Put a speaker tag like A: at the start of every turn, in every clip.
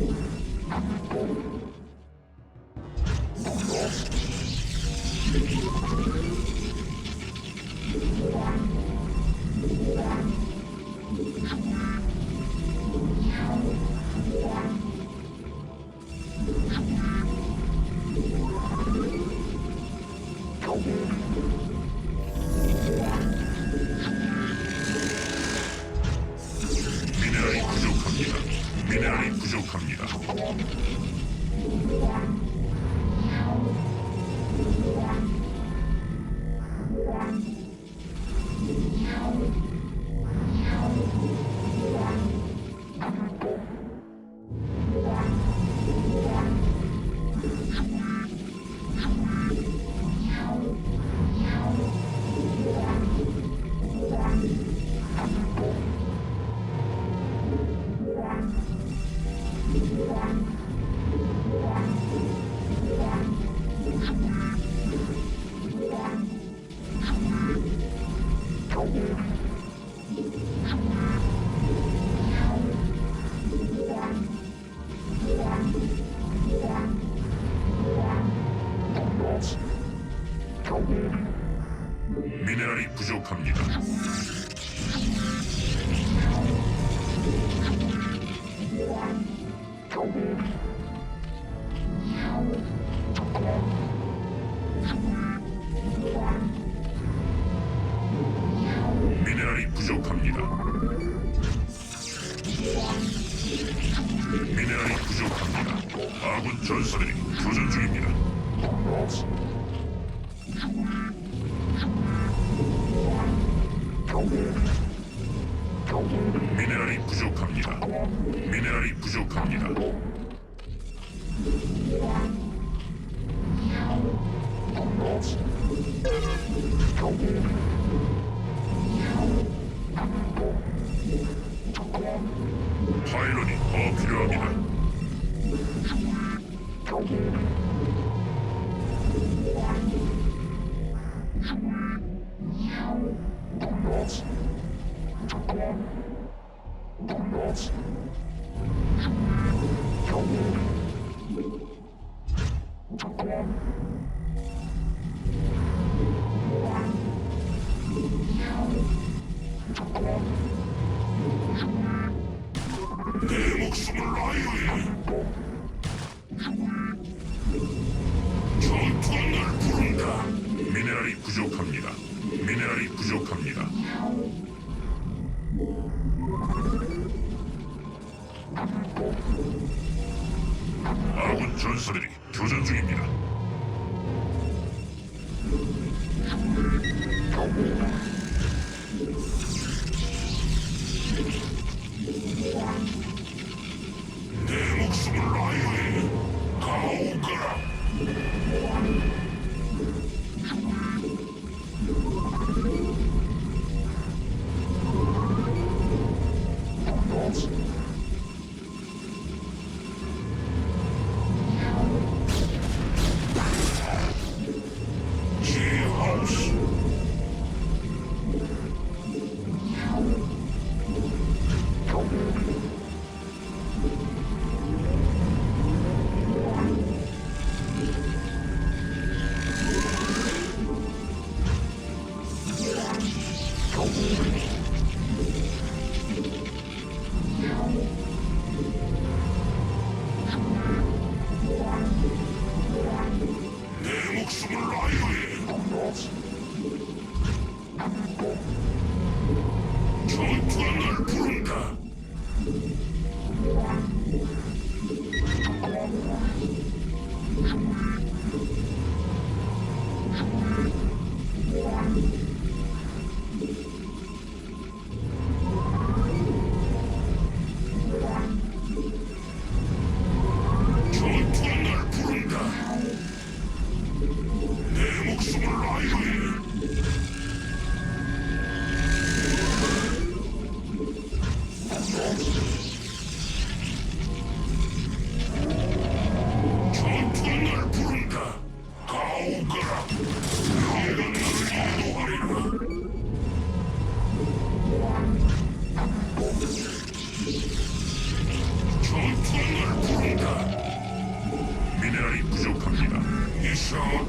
A: Thank you. Do not. Do not. 있습니다. 아군 전사들이 교전 중입니다.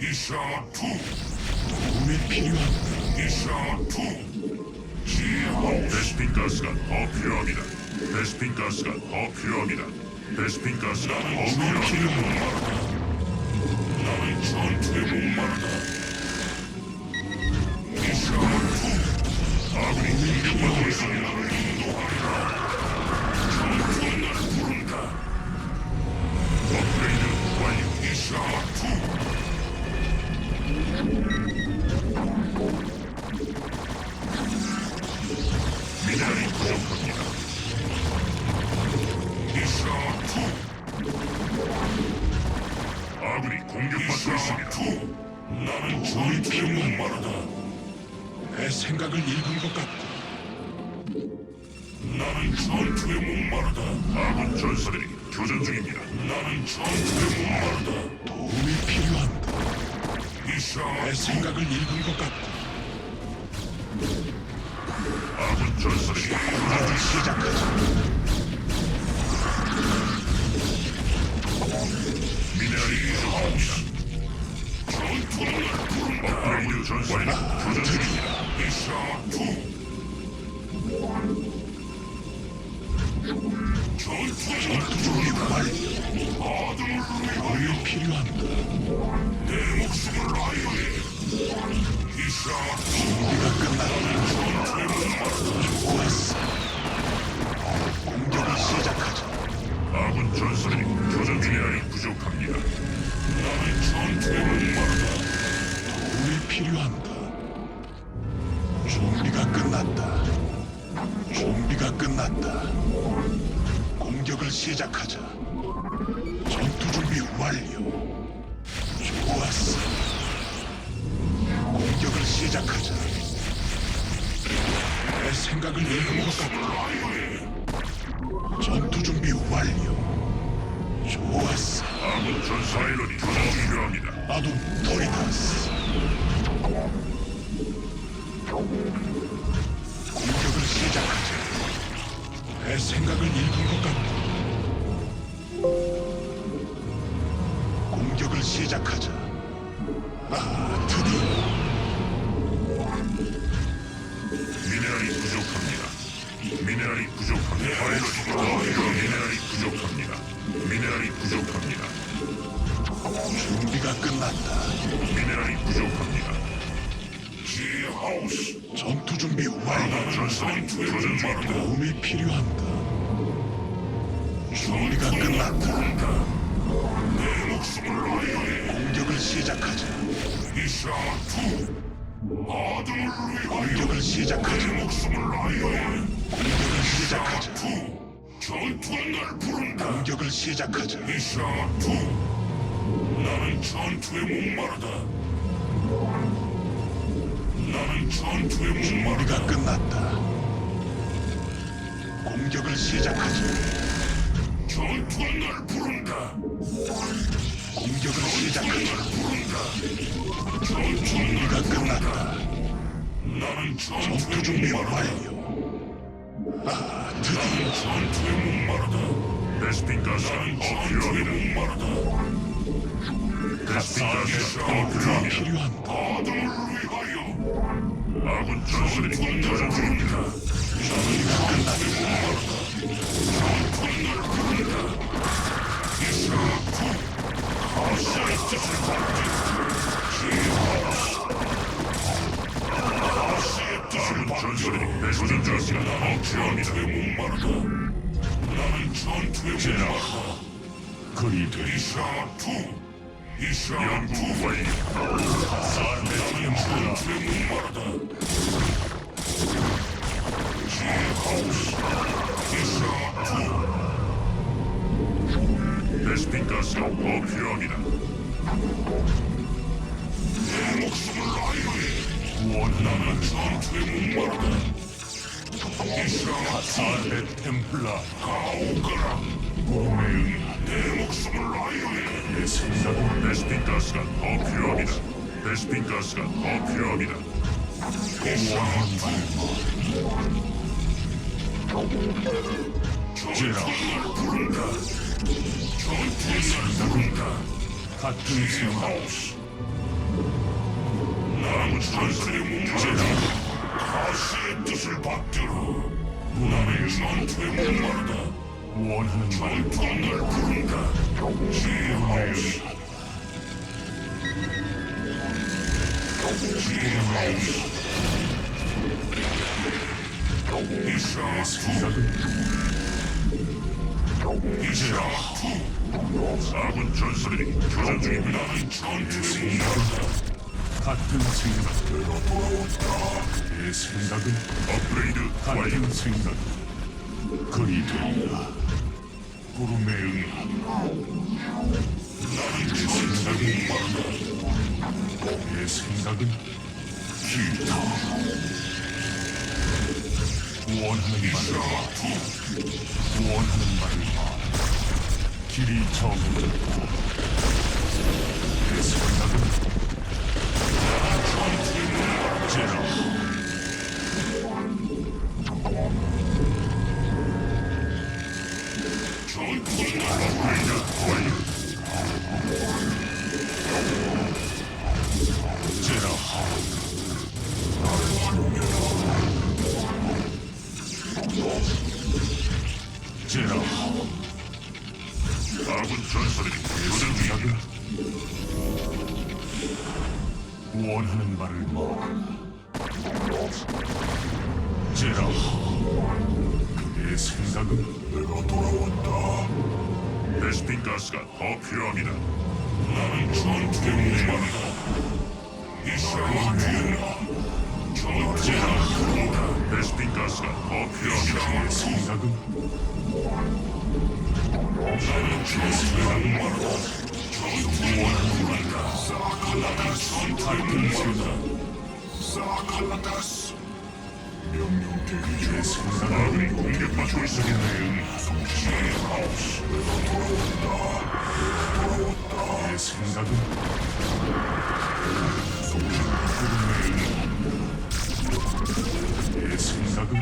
A: 이샤투
B: 도움이 필요한
A: 이샤투 지하우스 베스핀 가스가 더 필요합니다. 베스핀 가스가 더 필요합니다. 베스핀 가스가 더 필요합니다. 나는 전투에 목마르다. 이샤투 아군이 공격받고 있습니다. 완료. 전투에 목마르다. 아군 전사들이 교전 중입니다. 나는 전투에 목마르다.
B: 도움이 필요한다. 내
A: 이샤
B: 생각을 읽은 것 같고
A: 아군 전사들이 중
B: 시작하자.
A: 미네랄이 부족합니다. 날 부른다. 업그레이드 전사들이 교전 중입니다. 이샤투 전 아들을
B: 필요한다.
A: 내 목숨을 이샤투
B: 우리가 끝났다. 내생 공격을 시작하자. 내
A: 목숨을 라이오에
B: 공격을 시작하자.
A: 투 전투는 날 부른다.
B: 공격을 시작하자.
A: 이샤투 나는 전투에 목마르다. 나는 전투에
B: 준비가
A: 목마르다.
B: 끝났다. 공격을 시작하자.
A: 전투는 날 부른다.
B: 공격을 시작하자.
A: 부른다.
B: 준비가 끝났다.
A: 나는
B: 전투 준비. 완료. 아, 드디어
A: 전투에 목마르다. 더 필요합니다. 목마르다. 베스핀 가스가 더 필요합니다.
B: 필요한다.
A: 아들을 위하여 아군 전술이 교전 중입니다. 연구 완료. 산맥 연구가 필요하다. 지하우스 기사 투.
B: 베스핀 가스가 필요합니다.
A: 내 목숨을 제목마다. 내 목숨을 아이오에
B: 내 생각은 베스핀 가스가 더 필요합니다. 베스핀 가스가 더 필요합니다. 제라
A: 부른다. 전투에
B: 생각은 같은 생각
A: 남은 전설의 목마르다. 가시의 뜻을 받들어.
B: 꿈에
A: 전투에 목마르다. 이샤
B: 생각은 업그레이드 같은 생각. 그리 된다 구름에 의한 내 생각은 내 생각은 기타. 원하는 말을 원하는 말을 길이 정해졌다 베스핀 가스가 더 필요합니다
A: 나는 전투에 목마르다. 이샤
B: 제라 베스핀 가스가 더 필요합니다 내 생각은
A: 나는 전투에 목마르다.
B: 원하는 말을 같은 생각
A: 사칼라다스.
B: 명령 대기 내 생각은 공격받고 있으니
A: 지하우스.
B: 내 생각은 내 생각은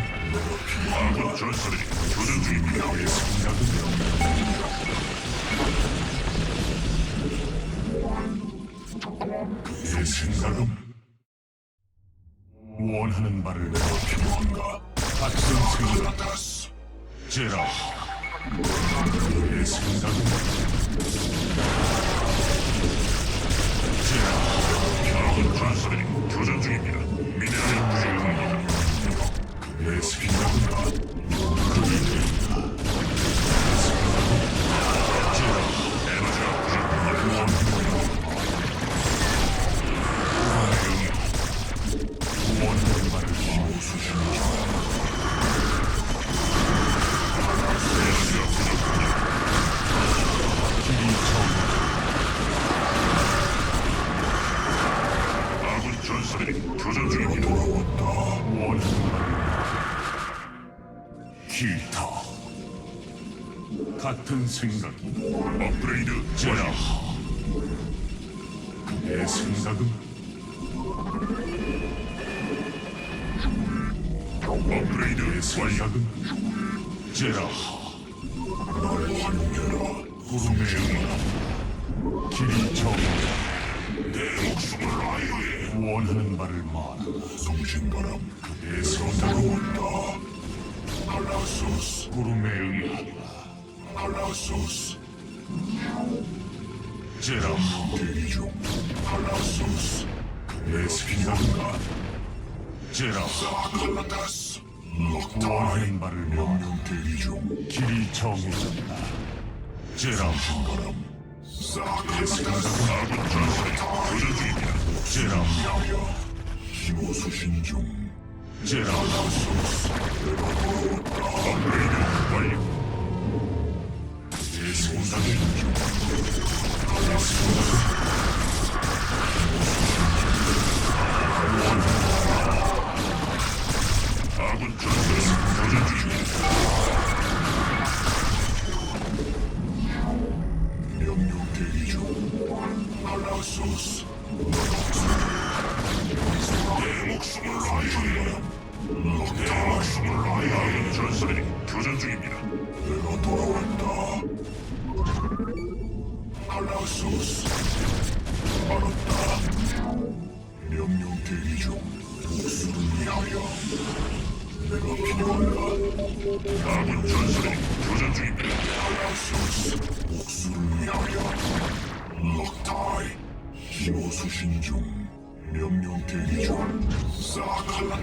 B: 아군 전설이 교전 중입니다. 내 생각은 제라 내 생각은 생각이 업그레이드 제라 내 생각은? 업그레이드의 생각은 제라 널 환영해라 구름의 응답 길이 정하자
A: 내 목숨을 아이오에.
B: 원하는 말을 말하라. 성신바람. 내 생각은 온다.
A: 칼라소스.
B: 구름에 응하 라
A: 칼라소스.
B: 제라
A: 대기 중. 칼라소스.
B: 내 생각은 제라
A: 사칼라다스.
B: 원하는 말을 명령
A: 대기 중.
B: 길이 정해졌다 제라 전설이 교전 중입니다 제라
A: 신호 수신 중.
B: 제라 업그레이드 완료
A: 아군 전투 도전 중입니다.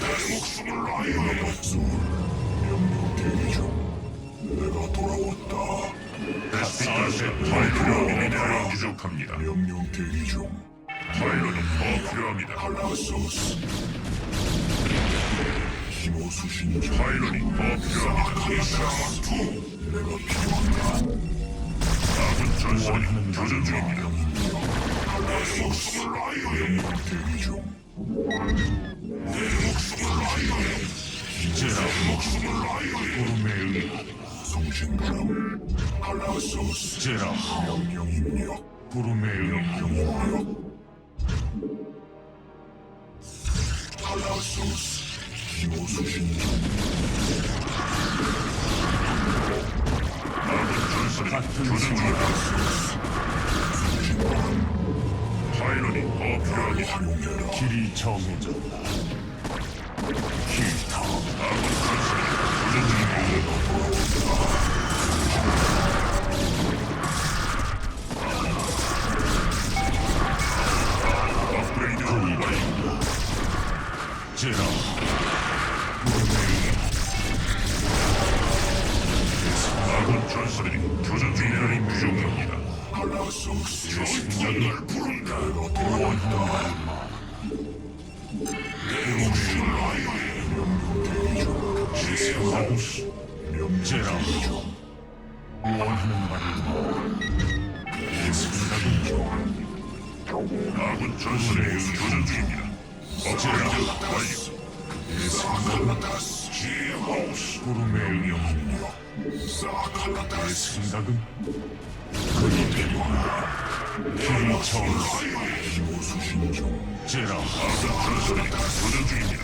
B: 목숨을 위하여. 목숨. 명령 대기 중. 내가 돌아왔다.
A: 베스핀 가스가 더. 부족합니다.
B: 명령 대기 중.
A: 파일럿이 더 필요합니다.
B: 칼라소스. 신호 수신 중.
A: 파일럿이 더 필요합니다.
B: 칼라타스. 내가 필요한가?
A: 아군 전사들이 교전 중입니다.
B: 칼라소스. 명령 대기 중. 내 목숨을 라이오에.
A: 제라
B: 목숨을 라이오에.
A: 구름의 의
B: 성신바람. 칼라소스.
A: 제라
B: 명령 입력. 칼라소스. 신호 수신 중.
A: 아군 전사들이
C: 같은.
B: 성신바람.
A: 파일럿이 더 필요합니다.
B: 활용해라.
C: 길이 정해졌다. 기타
A: 아군 전사들이 교전 중입니다. 업그레이드 완료.
C: 제라
A: 아군 전사들이 교전 중이라니 부족합니다.
B: 칼라소스.
A: 생
C: 생각은
B: 명령
C: 제라
B: 대기 중.
C: 원하는 내 생각은
A: 아군 전사들이 교전 중입니다. 업그레이드 완료.
B: 사칼라타스. 지하우스.
C: 구름의 의
B: 입력. 사칼라타스.
C: 생각은 그리 되리라. 길이 정
B: 신호 수신 중.
C: 제라
A: 아군 전사들이 교전 중입니다.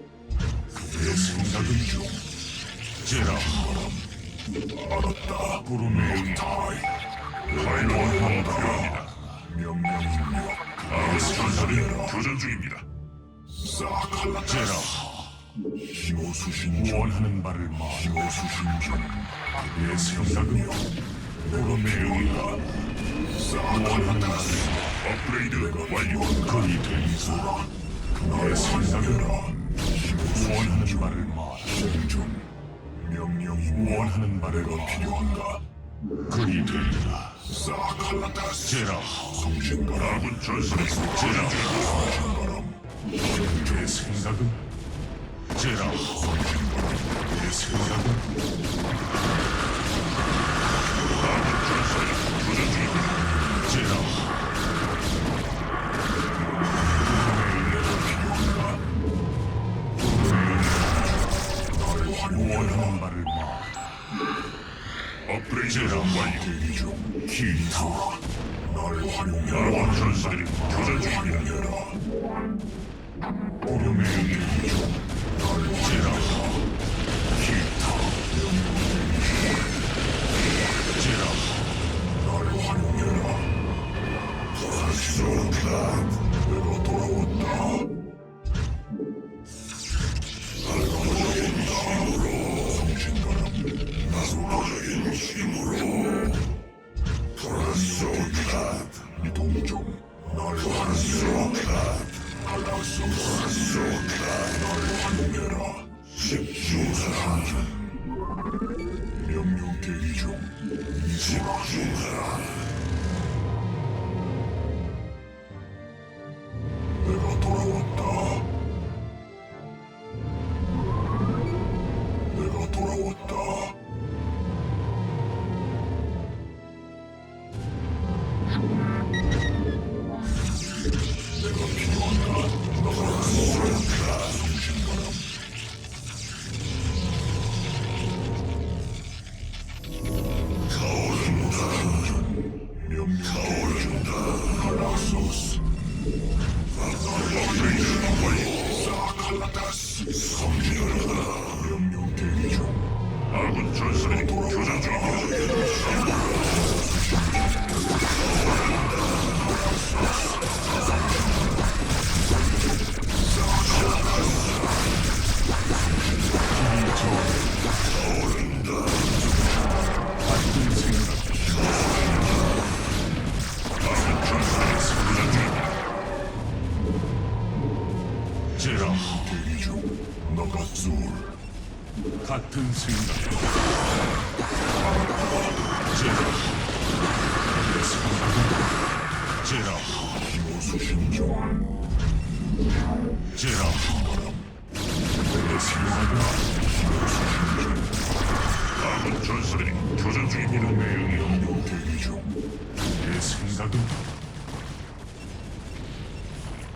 B: 내 생각은 중.
C: 제라
B: 알았다.
C: 구름의 의
B: 타이.
A: 파일럿이 더 필요합니다.
B: 명령 입력.
A: 아군 전사들이 교전 중입니다.
B: 사칼라타스.
C: 제라
B: 신호 수신 중.
C: 원하는 바를 말
B: 신호 수신 중.
C: 내 생각은 구름의 의가
B: 사칼라타스.
A: 업그레이드 완료.
C: 그리 되리라.
B: 내 생각은
C: 원하는 바를 말
B: 중. 명령 입력.
C: 원하는 바를
B: 내가
C: 말
B: 필요한가?
C: 그리 되리라.
B: 사칼라타스.
C: 제라
B: 성신바람.
A: 교전 중입니다.
B: 성신바람.
C: 내 생각은 제라 내 생각은. 제라 기타
B: 나를 활용해.
A: 아군 전사들이 교전 중입니다.
B: 활용해라.
C: 구름의
B: 대기
A: Zimmer. 교 전선이 교전 중입니다.
B: 내용이
D: 대기 중.
B: 내 생각은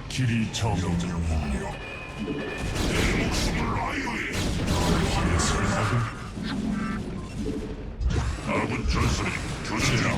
B: 길이 정해져
D: 능력.
B: 내 생각은
A: 아군 전선이 교전 중입니다.